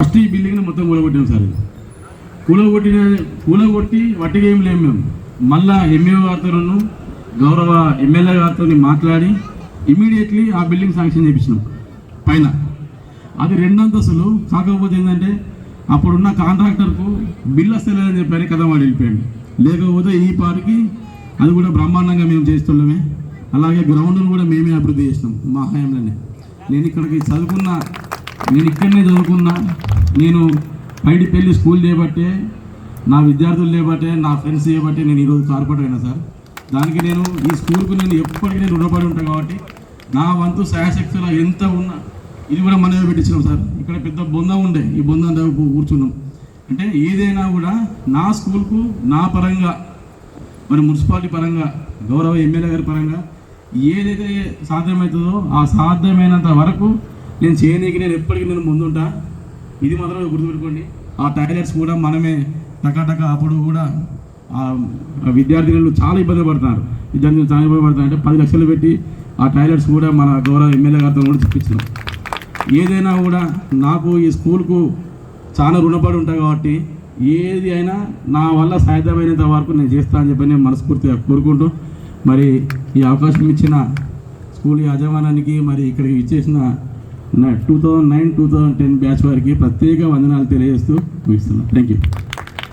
First ఈ బిల్డింగ్ని మొత్తం కూలగొట్టాం sir. కూలగొట్టిన కూలగొట్టి వట్టిగా ఏం లేము మేము. మళ్ళా ఎంఏ గారితోనూ గౌరవ ఎమ్మెల్యే గారితో మాట్లాడి ఇమీడియట్లీ ఆ బిల్డింగ్ శాంక్షన్ చేయించినాం పైన. అది రెండంతస్తులు. కాకపోతే ఏంటంటే అప్పుడున్న కాంట్రాక్టర్కు బిల్ వస్తలేదని చెప్పారు కథ వాడు వెళ్ళిపోయాడు. లేకపోతే ఈ పార్కి అది కూడా బ్రహ్మాండంగా మేము చేస్తున్నామే. అలాగే గ్రౌండ్ను కూడా మేమే అభివృద్ధి చేసినాం మా హయాంలోనే. నేను ఇక్కడికి చదువుకున్న నేను ఇక్కడనే చదువుకున్నా నేను పైడిపల్లి స్కూల్ చేయబట్టే నా విద్యార్థులు చేయబట్టే నా ఫ్రెండ్స్ చేయబట్టే నేను ఈరోజు కార్పొరేట్ అయినా సార్. దానికి నేను ఈ స్కూల్కు నేను ఎప్పటికీ నేను రుణపడి ఉంటాను కాబట్టి నా వంతు సహాయశక్తులు ఎంత ఉన్నా ఇది కూడా మనమే పెట్టించినాం సార్. ఇక్కడ పెద్ద బొంద ఉండే ఈ బొంద కూర్చున్నాం. అంటే ఏదైనా కూడా నా స్కూల్కు నా పరంగా మరి మున్సిపాలిటీ పరంగా గౌరవ ఎమ్మెల్యే గారి పరంగా ఏదైతే సాధ్యమవుతుందో ఆ సాధ్యమైనంత వరకు నేను చేయనీకి నేను ఎప్పటికీ నేను ముందుంటా. ఇది మాత్రం గుర్తుపెట్టుకోండి. ఆ టాయిలెట్స్ కూడా మనమే టకాటక అప్పుడు కూడా ఆ విద్యార్థినులు చాలా ఇబ్బంది పడుతున్నారు. విద్యార్థులు చాలా ఇబ్బంది పడుతున్నారు. అంటే పది లక్షలు పెట్టి ఆ టాయిలెట్స్ కూడా మన గౌరవ ఎమ్మెల్యే గారితో కూడా చెప్పించినాం. ఏదైనా కూడా నాకు ఈ స్కూల్కు చాలా రుణపడి ఉంటాయి కాబట్టి ఏది అయినా నా వల్ల సాధ్యమైనంత వరకు నేను చేస్తా అని చెప్పి నేను మనస్ఫూర్తిగా కోరుకుంటూ మరి ఈ అవకాశం ఇచ్చిన స్కూల్ యజమానానికి మరి ఇక్కడికి ఇచ్చేసిన two thousand nine two thousand ten batch వారికి ప్రత్యేక వందనాలు తెలియజేస్తూ ముగిస్తున్నాను థ్యాంక్ యూ